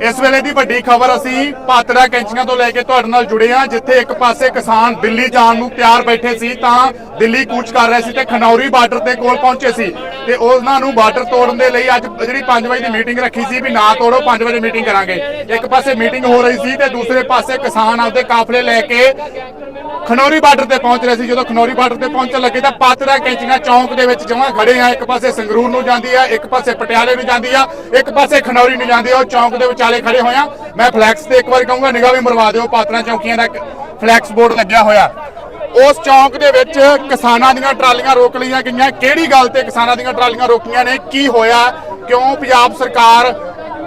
ਇਸ ਵੇਲੇ ਦੀ ਵੱਡੀ ਖਬਰ ਅਸੀਂ ਪਾਤੜਾ ਕੈਂਚੀਆਂ ਤੋਂ ਲੈ ਕੇ ਤੁਹਾਡੇ ਨਾਲ ਜੁੜੇ ਹਾਂ, ਜਿੱਥੇ ਇੱਕ ਪਾਸੇ ਕਿਸਾਨ ਦਿੱਲੀ ਜਾਣ ਨੂੰ ਤਿਆਰ ਬੈਠੇ ਸੀ, ਤਾਂ ਦਿੱਲੀ ਕੂਚ ਕਰ ਰਹੇ ਸੀ ਤੇ ਖਨੌਰੀ ਬਾਰਡਰ ਦੇ ਕੋਲ ਪਹੁੰਚੇ ਸੀ। ਤੇ ਉਹਨਾਂ ਨੂੰ ਬਾਰਡਰ ਤੋੜਨ ਦੇ ਲਈ ਅੱਜ ਜਿਹੜੀ 5 ਵਜੇ ਦੀ ਮੀਟਿੰਗ ਰੱਖੀ ਸੀ ਵੀ ਨਾ ਤੋੜੋ 5 ਵਜੇ ਮੀਟਿੰਗ ਕਰਾਂਗੇ। ਇੱਕ ਪਾਸੇ ਮੀਟਿੰਗ ਹੋ ਰਹੀ ਸੀ ਤੇ ਦੂਸਰੇ ਪਾਸੇ ਕਿਸਾਨ ਆਪਦੇ ਕਾਫਲੇ ਲੈ ਕੇ ਖਨੌਰੀ ਬਾਰਡਰ ਤੇ ਪਹੁੰਚ ਰਹੇ ਸੀ। ਜਦੋਂ ਖਨੌਰੀ ਬਾਰਡਰ ਤੇ ਪਹੁੰਚਣ ਲੱਗੇ ਤਾਂ ਪਾਤੜਾ ਕੈਂਚੀਆਂ ਚੌਂਕ ਦੇ ਵਿੱਚ ਜਮਾਂ ਖੜੇ ਆ। ਇੱਕ ਪਾਸੇ ਸੰਗਰੂਰ ਨੂੰ ਜਾਂਦੀ ਆ, ਇੱਕ ਪਾਸੇ ਪਟਿਆਲੇ ਨੂੰ ਜਾਂਦੀ ਆ, ਇੱਕ ਪਾਸੇ ਖਨੌਰੀ ਨੂੰ ਜਾਂਦੀ ਆ। ਉਹ ਚੌਂਕ ਦੇ ਵਿਚਾਲੇ ਖੜੇ ਹੋਏ ਆ। ਮੈਂ ਫਲੈਕਸ ਤੇ ਇੱਕ ਵਾਰ ਕਹੂੰਗਾ, ਨਿਗਾਹ ਵੀ ਮਰਵਾ ਦਿਓ ਪਾਤੜਾ ਚੌਂਕੀਆਂ ਦਾ ਫਲੈਕਸ ਬੋਰਡ ਲੱਗਿਆ ਹੋਇਆ। ਉਸ ਚੌਂਕ ਦੇ ਵਿੱਚ ਕਿਸਾਨਾਂ ਦੀਆਂ ਟਰਾਲੀਆਂ ਰੋਕ ਲਈਆਂ ਗਈਆਂ। ਕਿਹੜੀ ਗੱਲ ਤੇ ਕਿਸਾਨਾਂ ਦੀਆਂ ਟਰਾਲੀਆਂ ਰੋਕੀਆਂ ਨੇ? ਕੀ ਹੋਇਆ? ਕਿਉਂ ਪੰਜਾਬ ਸਰਕਾਰ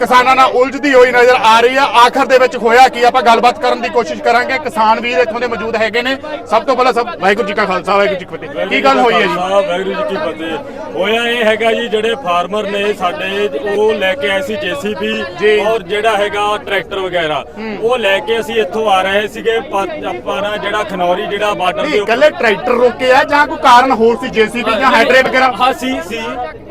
ਕਿਸਾਨਾਂ ਨਾਲ ਉਲਝਦੀ ਹੋਈ ਨਜ਼ਰ ਆ ਰਹੀ ਆ। ਆਖਰ ਦੇ ਵਿੱਚ ਹੋਇਆ ਕੀ? ਆਪਾਂ ਗੱਲਬਾਤ ਕਰਨ ਦੀ ਕੋਸ਼ਿਸ਼ ਕਰਾਂਗੇ। ਕਿਸਾਨ ਵੀਰ ਇੱਥੋਂ ਦੇ ਮੌਜੂਦ ਹੈਗੇ ਨੇ। ਸਭ ਤੋਂ ਪਹਿਲਾਂ ਸਭ ਵਾਹਿਗੁਰੂ ਜੀ ਕਾ ਖਾਲਸਾ ਵਾਹਿਗੁਰੂ ਜੀ ਕੀ ਫਤਿਹ। ਕੀ ਗੱਲ ਹੋਈ ਹੈ ਜੀ? ਖਾਲਸਾ, ਵਾਹਿਗੁਰੂ ਜੀ ਕੀ ਫਤਿਹ। ਹੋਇਆ ਇਹ ਹੈਗਾ ਜੀ ਜਿਹੜੇ ਫਾਰਮਰ ਨੇ ਸਾਡੇ ਉਹ ਲੈ ਕੇ ਆਏ ਸੀ। ਜੀਸੀਬੀ ਔਰ ਜਿਹੜਾ ਹੈਗਾ ਟਰੈਕਟਰ ਵਗੈਰਾ। ਉਹ ਲੈ ਕੇ ਅਸੀਂ ਇੱਥੋਂ ਆ ਰਹੇ ਸੀਗੇ। ਆਪਾਂ ਨਾ ਜਿਹੜਾ ਖਨੌਰੀ ਜਿਹੜਾ ਬਾਰਡਰ ਦੇ ਉੱਪਰ ਇਕੱਲੇ ਟਰੈਕਟਰ ਰੋਕੇ ਆ ਜਾਂ ਕੋਈ ਕਾਰਨ ਹੋਰ ਸੀ? ਜੀਸੀਬੀ ਜਾਂ ਹਾਈਡਰੇ ਵਗੈਰਾ? ਹਾਂ ਸੀ ਸੀ।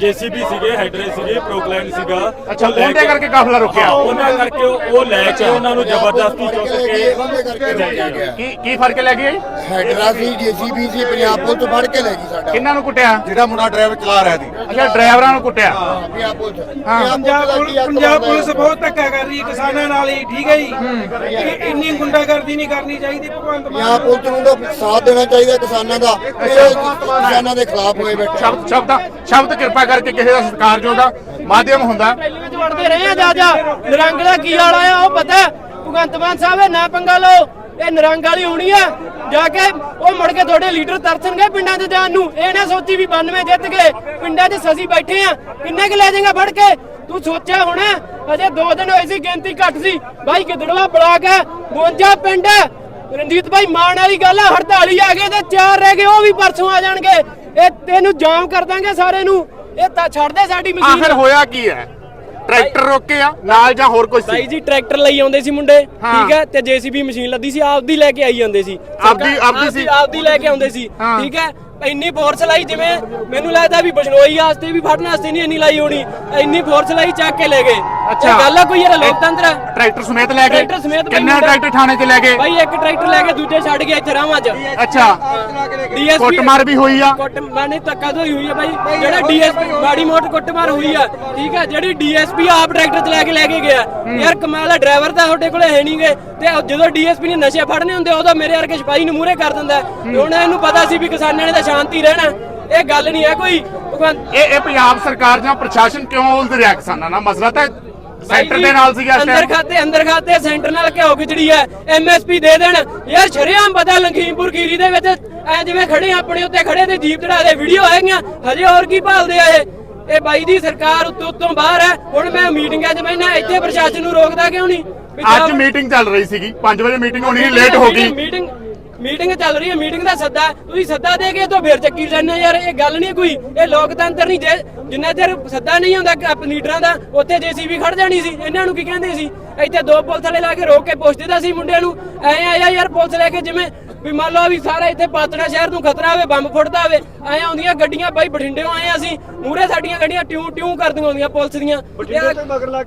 ਜੀਸੀਬੀ ਸੀਗੇ ਹਾਈਡਰੇ ਸੀਗੇ ਪ੍ਰੋਕਲਾਈਨ ਸੀਗਾ। ਅੱਛਾ ਉਹਦੇ ਕਰਕੇ ਕਾਫਲਾ ਰੁਕਿਆ। ਉਹਨਾਂ ਕਰਕੇ ਉਹ ਉਹ ਲੈ ਕੇ ਉਹਨਾਂ ਨੂੰ ਜ਼ਬਰਦਸਤੀ ਚੁੱਕ ਕੇ ਕੀ ਕੀ ਫ਼ਰਕ ਲੈ ਗਏ ਹੈਡਰਾ ਸੀ ਜੀਸੀਬੀ ਸੀ ਪੰਜਾਬ ਪੁਲਿਸ ਫੜ ਕੇ ਲੈ ਗਈ ਸਾਡਾ। ਕਿੰਨਾਂ ਨੂੰ ਕੁੱਟਿਆ? ਜਿਹੜਾ ਮੁੰਡਾ ਡਰਾਈਵਰ ਚਲਾ ਰਿਹਾ ਸੀ। ਅੱਛਾ ਡਰਾਈਵਰਾਂ ਨੂੰ ਕੁੱਟਿਆ। ਪੰਜਾਬ ਪੁਲਿਸ। ਹਾਂ। ਪੰਜਾਬ ਪੁਲਿਸ ਪੰਜਾਬ ਪੁਲਿਸ ਬਹੁਤ ਧੱਕਾ ਕਰ ਰਹੀ ਹੈ ਕਿਸਾਨਾਂ ਨਾਲ ਹੀ ਠੀਕ ਹੈ ਜੀ? ਇਹ ਇੰਨੀ ਗੁੰਡਾਗਰਦੀ ਨਹੀਂ ਕਰਨੀ ਚਾਹੀਦੀ ਭਗਵੰਤ ਮਾਨ ਪੰਜਾਬ ਪੁਲਿਸ ਨੂੰ ਤਾਂ ਸਾਥ ਦੇਣਾ ਚਾਹੀਦਾ ਕਿਸਾਨਾਂ ਦਾ। ਇਹ ਕਿਸਾਨਾਂ ਦੇ ਖਿਲਾਫ ਹੋਏ ਬੈਠੇ। ਸ਼ਬਦ ਸ਼ਬਦ ਸ਼ਬਦ ਕਿਰਪਾ ਕਰਕੇ ਕਿਸੇ ਦਾ ਸਤਿਕਾਰਯੋਗ ਦਾ ਮਾਧਿਅਮ ਹੁੰਦਾ। ਵਿੱਚ ਵੜਦੇ ਰਹੇ ਆ, ਜਾ ਜਾ। ਨਿਰੰਗ ਦਾ ਕੀ ਹਾਲ ਆ ਉਹ ਪਤਾ ਭਗਵੰਤ ਮਾਨ ਸਾਹਿਬ, ਇਹ ਨਾ ਪੰਗਾ ਲਓ। ਇਹ ਨਿਰੰਗ ਵਾਲੀ ਹੋਣੀ ਆ। ਜਾ ਕੇ ਉਹ ਮੁੜ ਕੇ ਤੁਹਾਡੇ ਲੀਡਰ ਤਰਸਣਗੇ ਪਿੰਡਾਂ 'ਚ ਜਾਣ ਨੂੰ। ਇਹ ਨਾ ਸੋਚੀ ਵੀ 92 ਜਿੱਤ ਗਏ। ਪਿੰਡਾਂ 'ਚ ਸਸੀਂ ਬੈਠੇ ਆ। ਕਿੰਨੇ ਕੁ ਲੈ ਜਾਏਗਾ ਫੜ ਕੇ? ਤੂੰ ਸੋਚਿਆ ਹੋਣਾ? ਅਜੇ 2 ਦਿਨ ਹੋਏ ਸੀ, ਗਿਣਤੀ ਘੱਟ ਸੀ। ਬਾਈ ਗਿੱਦੜਵਾ ਬਲਾਕ ਹੈ 52 ਪਿੰਡ ਹੈ। ਰਣਜੀਤ ਭਾਈ ਮਾਣ ਵਾਲੀ ਗੱਲ ਹੈ 48 ਆ ਗਏ ਤੇ ਚਾਰ ਰਹਿ ਗਏ, ਉਹ ਵੀ ਪਰਸੋਂ ਆ ਜਾਣਗੇ। ਇਹ ਤੈਨੂੰ ਜਾਮ ਕਰ ਦਾਂਗੇ ਸਾਰੇ ਨੂੰ। ਇਹ ਤਾਂ ਛੱਡ ਦੇ ਸਾਡੀ ਮਸ਼ੀਨ। ਆਖਰ ਹੋਇਆ ਕੀ ਹੈ? ਟਰੈਕਟਰ ਰੋਕੇ ਆ ਨਾਲ ਜਾਂ ਹੋਰ ਕੁਝ ਬਾਈ ਸੀ ਜੀ ਟਰੈਕਟਰ ਲਈ ਆਉਂਦੇ ਸੀ ਮੁੰਡੇ ਹਾਂ। ਠੀਕ ਹੈ? ਤੇ ਜੀਸੀਬੀ ਮਸ਼ੀਨ ਲੱਦੀ ਸੀ ਆਪਦੀ ਲੈ ਕੇ ਆਈ ਜਾਂਦੇ ਸੀ। ਆਪਦੀ- ਆਪਦੀ ਸੀ? ਆਪਦੀ ਲੈ ਕੇ ਆਉਂਦੇ ਸੀ ਹਾਂ। ਠੀਕ ਹੈ? ਇੰਨੀ ਫੋਰਸ ਲਾਈ ਜਿਵੇਂ ਮੈਨੂੰ ਲੱਗਦਾ ਵੀ ਬਜਨੋਈ ਵਾਸਤੇ ਵੀ ਫੜਨ ਵਾਸਤੇ ਨਹੀਂ ਇੰਨੀ ਲਾਈ ਹੋਣੀ ਇੰਨੀ ਫੋਰਸ ਲਾਈ ਚੱਕ ਕੇ ਲੈ ਗਏ। ਅੱਛਾ। ਇਹ ਗੱਲ ਆ ਕੋਈ ਯਾਰ ਲੋਕਤੰਤਰ? ਆ। ਟਰੈਕਟਰ ਸਮੇਤ ਲੈ ਗਏ? ਟਰੈਕਟਰ ਸਮੇਤ ਬਾਈ ਕਿੰਨੇ ਮੁੰਡਾ- ਟਰੈਕਟਰ ਥਾਣੇ 'ਚ ਲੈ ਗਏ? ਬਾਈ ਇੱਕ ਟਰੈਕਟਰ ਲੈ ਕੇ ਦੂਜੇ ਛੱਡ ਗਿਆ ਇੱਥੇ ਰਾਵਾਂ 'ਚ। ਅੱਛਾ। ਡੀਐਸਪੀ ਕੁੱਟਮਾਰ ਵੀ ਹੋਈ ਆ। ਕੁੱਟਮਾਰ ਨਹੀਂ ਧੱਕਾ ਤੋਂ ਹੋਈ ਆ ਬਾਈ। ਜਿਹੜਾ ਡੀਐਸਪੀ ਮਾੜੀ ਮੋਟ ਕੁੱਟਮਾਰ ਹੋਈ ਆ। ਠੀਕ ਆ ਜਿਹੜੀ ਡੀਐਸਪੀ ਆਪ ਟਰੈਕਟਰ ਚਲਾ ਕੇ ਲੈ ਕੇ ਗਿਆ। ਯਾਰ ਕਮਾਲ ਆ ਡਰਾਈਵਰ ਤਾਂ ਤੁਹਾਡੇ ਕੋਲੇ ਹੈ ਨਹੀਂਗੇ ਤੇ ਉਹ ਜਦੋਂ ਡੀਐਸਪੀ ਨੇ ਨਸ਼ੇ ਫੜਨੇ ਹੁੰਦੇ ਉਦੋਂ ਮੇਰੇ ਵਰਗੇ ਸਿਪਾਹੀ ਨੂੰ ਮੂਹਰੇ ਕਰ ਦਿੰਦਾ। ਤੇ ਹੁਣ ਇਹਨੂੰ ਪਤਾ ਸੀ ਵੀ ਕਿਸਾਨਾਂ ਨੇ ਤਾਂ ਸ਼ਾਂਤੀ ਰਹਿਣਾ। ਇਹ ਗੱਲ ਨਹੀਂ ਹੈ ਕੋਈ। ਭਗਵੰਤ ਇਹ ਇਹ ਪੰਜਾਬ ਸਰਕਾਰ ਜਾਂ ਪ੍ਰਸ਼ਾਸਨ ਕਿਉਂ ਉਲਝ ਰਿਹਾ ਕਿਸਾਨਾਂ ਨਾਲ? ਮਸਲਾ ਤਾਂ ਸੈਂਟਰ ਦੇ ਨਾਲ ਸੀਗਾ ਅੰਦਰ। ਖਾਤੇ ਅੰਦਰ ਖਾਤੇ ਸੈਂਟਰ ਨਾਲ ਘਿਓ ਖਿਚੜੀ ਹੈ ਐਮਐਸਪੀ ਦੇ ਦੇਣ। ਯਾਰ ਸ਼ਰਿਆਮ ਪਤਾ ਲੰਖੀਮਪੁਰ ਖੀਰੀ ਦੇ ਵਿੱਚ ਐ ਜਿਵੇਂ ਖੜੇ ਆ ਆਪਣੇ ਉੱਤੇ ਖੜੇ ਤੇ ਜੀਪ ਚੜਾ ਦੇ ਵੀਡੀਓ ਹੈਗੀਆਂ ਹਜੇ ਹੋਰ ਕੀ ਭਾਲਦੇ ਆ ਇਹ? ਇਹ ਬਾਈ ਦੀ ਸਰਕਾਰ ਉੱਤੋਂ ਉੱਤੋਂ ਬਾਹਰ ਹੈ। ਹੁਣ ਮੈਂ ਮੀਟਿੰਗਾਂ 'ਚ ਬੈਠਾ ਇੱਥੇ ਪ੍ਰਸ਼ਾਸਨ ਨੂੰ ਰੋਕਦਾ ਕਿਉਂ ਨਹੀਂ? ਅੱਜ ਮੀਟਿੰਗ ਚੱਲ ਰਹੀ ਸੀਗੀ 5 ਵਜੇ ਮੀਟਿੰਗ ਹੋਣੀ ਸੀ ਲੇਟ ਹੋ ਗਈ। ਮੀਟਿੰਗ ਮੀਟਿੰਗ ਚੱਲ ਰਹੀ ਹੈ ਮੀਟਿੰਗ ਦਾ ਸੱਦਾ ਤੁਸੀਂ ਸੱਦਾ ਦੇ ਕੇ ਤੋਂ ਫਿਰ ਚੱਕੀ ਜਾਂਦੇ ਯਾਰ, ਇਹ ਗੱਲ ਨਹੀਂ ਕੋਈ। ਇਹ ਲੋਕਤੰਤਰ ਨਹੀਂ, ਜੇ ਜਿੰਨਾ ਚਿਰ ਸੱਦਾ ਨਹੀਂ ਹੁੰਦਾ ਲੀਡਰਾਂ ਦਾ, ਉੱਥੇ ਜੀਸੀਬੀ ਖੜ ਜਾਣੀ ਸੀ। ਇਹਨਾਂ ਨੂੰ ਕੀ ਕਹਿੰਦੇ ਸੀ? ਇੱਥੇ ਦੋ ਪੁਲਿਸ ਵਾਲੇ ਲਾ ਕੇ ਰੋਕ ਕੇ ਪੁੱਛਦੇ ਸੀ ਮੁੰਡਿਆਂ ਨੂੰ। ਐ ਆਇਆ ਯਾਰ, ਪੁਲਿਸ ਲੈ ਕੇ ਜਿਵੇਂ ਵੀ ਮੰਨ ਲਓ ਵੀ ਸਾਰਾ ਇੱਥੇ ਪਾਤੜਾ ਸ਼ਹਿਰ ਨੂੰ ਖਤਰਾ ਹੋਵੇ ਬੰਬ ਫੁੱਟਦਾ ਹੋਵੇ ਐ ਆਉਂਦੀਆਂ ਗੱਡੀਆਂ ਬਾਈ ਬਠਿੰਡੇੋਂ ਆਏ ਅਸੀਂ ਮੂਰੇ ਸਾਡੀਆਂ ਗੱਡੀਆਂ ਟਿਊ ਟਿਊ ਕਰਦੀਆਂ ਆਉਂਦੀਆਂ ਪੁਲਿਸ ਦੀਆਂ।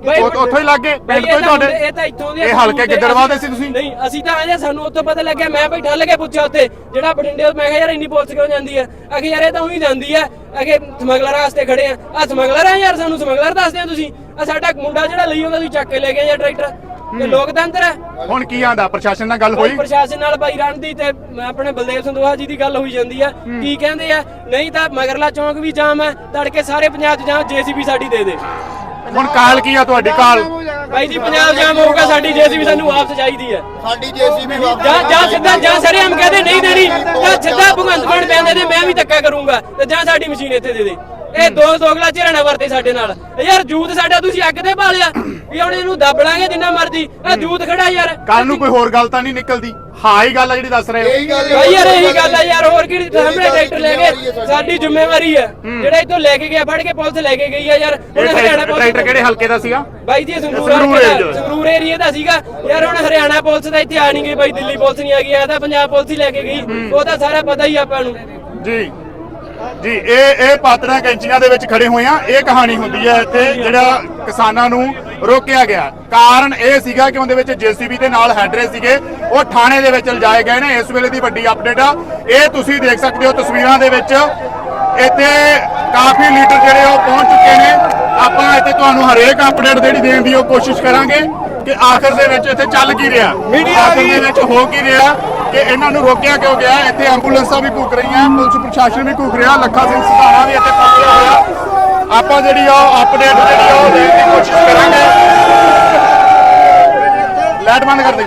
ਬਾਈ, ਉੱਥੋਂ ਹੀ ਲੱਗ ਗਏ, ਬਾਈ, ਪਿੰਡ ਤੋਂ ਹੀ ਤੁਹਾਡੇ? ਇਹ ਤਾਂ ਇੱਥੋਂ ਦੇ ਇਹ ਹਲਕੇ ਗਿੱਦੜਬਾਹ ਦੇ ਸੀ ਤੁਸੀਂ? ਨਹੀਂ ਅਸੀਂ ਤਾਂ ਆਏ ਸਾਨੂੰ ਉੱਥੋਂ ਪਤਾ ਲੱਗਿਆ ਮੈਂ ਭਾਈ ਠੱਲ ਕੇ ਪੁੱਛਿਆ ਉੱਥੇ ਜਿਹੜਾ ਬਠਿੰਡੇ ਮੈਂ ਕਿਹਾ ਯਾਰ ਇੰਨੀ ਪੁਲਿਸ ਕਿਉਂ ਜਾਂਦੀ ਹੈ? ਅਗੇ ਯਾਰ ਇਹ ਤਾਂ ਉਹੀ ਜਾਂਦੀ ਹੈ ਅਗੇ ਸਮਗਲਰ ਵਾਸਤੇ ਖੜੇ ਆ। ਆ ਸਮਗਲਰ ਆ ਯਾਰ ਸਾਨੂੰ ਸਮਗਲਰ ਦੱਸਦੇ ਆ ਤੁਸੀਂ। ਆ ਸਾਡਾ ਮੁੰਡਾ ਜਿਹੜਾ ਲਈ ਆਉਂਦਾ ਤੁਸੀਂ ਚੱਕ ਕੇ ਲੈ ਗਏ ਯਾਰ ਟਰੈਕਟਰ। ਇਹ ਲੋਕਤੰਤਰ ਹੈ ਹੁਣ ਕੀ ਆਂਦਾ? ਪ੍ਰਸ਼ਾਸਨ ਨਾਲ ਗੱਲ ਹੋਈ? ਪ੍ਰਸ਼ਾਸਨ ਨਾਲ ਬਾਈ ਰਣਦੀ ਤੇ ਆਪਣੇ ਬਲਦੇਵ ਸੰਧੂਆ ਜੀ ਦੀ ਗੱਲ ਹੋਈ ਜਾਂਦੀ ਆ। ਕੀ ਕਹਿੰਦੇ ਆ? ਨਹੀਂ ਤਾਂ ਮਗਰਲਾ ਚੌਂਕ ਵੀ ਜਾਮ ਹੈ ਤੜਕੇ ਸਾਰੇ ਪੰਜਾਬ 'ਚ ਜਾਮ ਜੀਸੀਬੀ ਸਾਡੀ ਦੇ ਦੇ। ਹੁਣ ਕਾਲ ਕੀ ਆ ਤੁਹਾਡੀ? ਕਾਲ। ਬਾਈ ਜੀ ਪੰਜਾਬ ਜਾਮ ਹੋਊਗਾ ਸਾਡੀ ਜੀਸੀਬੀ ਸਾਨੂੰ ਵਾਪਸ ਚਾਹੀਦੀ ਹੈ। ਸਾਡੀ ਜੀਸੀਬੀ ਵਾਪਸ ਜਾਂ ਜਾਂ ਸਿੱਧਾ ਜਾਂ ਸਰੇਆਮ ਕਹਦੇ ਨਹੀਂ ਦੇਣੀ। ਜਾਂ ਸਿੱਧਾ ਭਗਵੰਤ ਮਾਨ ਬਿਆਨ ਦੇ ਮੈਂ ਵੀ ਧੱਕਾ ਕਰੂੰਗਾ। ਤੇ ਜਾਂ ਸਾਡੀ ਮਸ਼ੀਨ ਇੱਥੇ ਦੇ ਦੇ। ਇਹ ਦੋ ਦੋਗਲਾ ਝਿਰਣਾ ਵਰਤੇ ਸਾਡੇ ਨਾਲ। ਯਾਰ ਜੂਤ ਸਾਡਾ ਤੁਸੀਂ ਅੱਗ ਤੇ ਪਾ ਲਿਆ। ਵੀ ਹੁਣ ਇਹਨੂੰ ਦੱਬ ਲਾਂਗੇ ਜਿੰਨਾ ਮਰਜ਼ੀ। ਇਹ ਜੂਤ ਖੜਾ ਯਾਰ। ਕੱਲ ਨੂੰ ਕੋਈ ਹੋਰ ਗੱਲ ਤਾਂ ਨਹੀਂ ਨਿਕਲਦੀ? ਹਾਂ ਹੀ ਗੱਲ ਆ ਜਿਹੜੀ ਦੱਸ ਰਹੇ ਹੋ। ਭਾਈ ਯਾਰ ਇਹੀ ਗੱਲ ਆ ਯਾਰ ਹੋਰ ਕਿਹੜੀ ਸਾਹਮਣੇ ਟਰੈਕਟਰ ਲੈ ਗਏ ਸਾਡੀ। ਜ਼ਿੰਮੇਵਾਰੀ ਹੈ। ਜਿਹੜਾ ਇਤੋਂ ਲੈ ਕੇ ਗਿਆ ਫੜ ਕੇ ਪੁਲਿਸ ਲੈ ਕੇ ਗਈ ਆ ਯਾਰ। ਹੁਣ ਹਰਿਆਣਾ ਟਰੈਕਟਰ ਪੁਲਿਸ ਕਿਹੜੇ ਹਲਕੇ ਦਾ ਸੀਗਾ? ਬਾਈ ਜੀ ਸੰਗਰੂਰ ਸੰਗਰੂਰ area area ਦਾ- ਦਾ। ਸੰਗਰੂਰ ਏਰੀਆ ਦਾ ਸੀਗਾ। ਯਾਰ ਹੁਣ ਹਰਿਆਣਾ ਪੁਲਿਸ ਤਾਂ ਇੱਥੇ ਆ ਨਹੀਂ ਗਈ ਬਾਈ ਦਿੱਲੀ ਪੁਲਿਸ ਨਹੀਂ ਆ ਗਈ ਇਹ ਤਾਂ ਪੰਜਾਬ ਪੁਲਿਸ ਹੀ ਲੈ ਕੇ ਗਈ। ਉਹ ਤਾਂ ਸਾਰਾ ਪਤਾ ਹੀ ਆ ਆਪਾਂ ਨੂੰ। ਜੀ। ਜੀ ਇਹ ਇਹ ਪਾਤੜਾਂ ਕੈਂਚੀਆਂ ਦੇ ਵਿੱਚ ਖੜੇ ਹੋਏ ਆ। ਇਹ ਕਹਾਣੀ ਹੁੰਦੀ ਹੈ ਇੱਥੇ ਜਿਹੜਾ ਕਿਸਾਨਾਂ ਨੂੰ ਰੋਕਿਆ ਗਿਆ। ਕਾਰਨ ਇਹ ਸੀਗਾ ਕਿ ਉਹਦੇ ਵਿੱਚ ਜੀਸੀਬੀ ਦੇ ਨਾਲ ਹੈਡਰੇ ਸੀਗੇ। ਉਹ ਥਾਣੇ ਦੇ ਵਿੱਚ ਲਿਜਾਏ ਗਏ ਨੇ। ਇਸ ਵੇਲੇ ਦੀ ਵੱਡੀ ਅਪਡੇਟ ਆ। ਇਹ ਤੁਸੀਂ ਦੇਖ ਸਕਦੇ ਹੋ ਤਸਵੀਰਾਂ ਦੇ ਵਿੱਚ। ਇੱਥੇ ਕਾਫੀ ਲੀਡਰ ਜਿਹੜੇ ਉਹ ਪਹੁੰਚ ਚੁੱਕੇ ਨੇ। ਆਪਾਂ ਇੱਥੇ ਤੁਹਾਨੂੰ ਹਰੇਕ ਅਪਡੇਟ ਜਿਹੜੀ ਦੇਣ ਦੀ ਉਹ ਕੋਸ਼ਿਸ਼ ਕਰਾਂਗੇ ਕਿ ਆਖਰ ਦੇ ਵਿੱਚ ਇੱਥੇ ਚੱਲ ਕੀ ਰਿਹਾ। ਆਖਰ ਦੇ ਵਿੱਚ ਹੋ ਕੀ ਰਿਹਾ ਕਿ ਇਹਨਾਂ ਨੂੰ ਰੋਕਿਆ ਕਿਉਂ ਗਿਆ? ਇੱਥੇ ਐਂਬੂਲੈਂਸਾਂ ਵੀ ਘੁੱਕ ਰਹੀਆਂ ਪੁਲਿਸ ਪ੍ਰਸ਼ਾਸਨ ਵੀ ਘੁੱਕ ਰਿਹਾ ਲੱਖਾ ਸਿੰਘ ਸਧਾਰਾ ਵੀ ਇੱਥੇ ਪਹੁੰਚਿਆ ਹੋਇਆ। ਆਪਾਂ ਜਿਹੜੀ ਆ ਅਪਡੇਟ ਜਿਹੜੀ ਆ ਉਹ ਦੇਣ ਦੀ ਕੋਸ਼ਿਸ਼ ਕਰਾਂਗੇ। ਲਾਈਟ ਬੰਦ ਕਰ ਦੇ।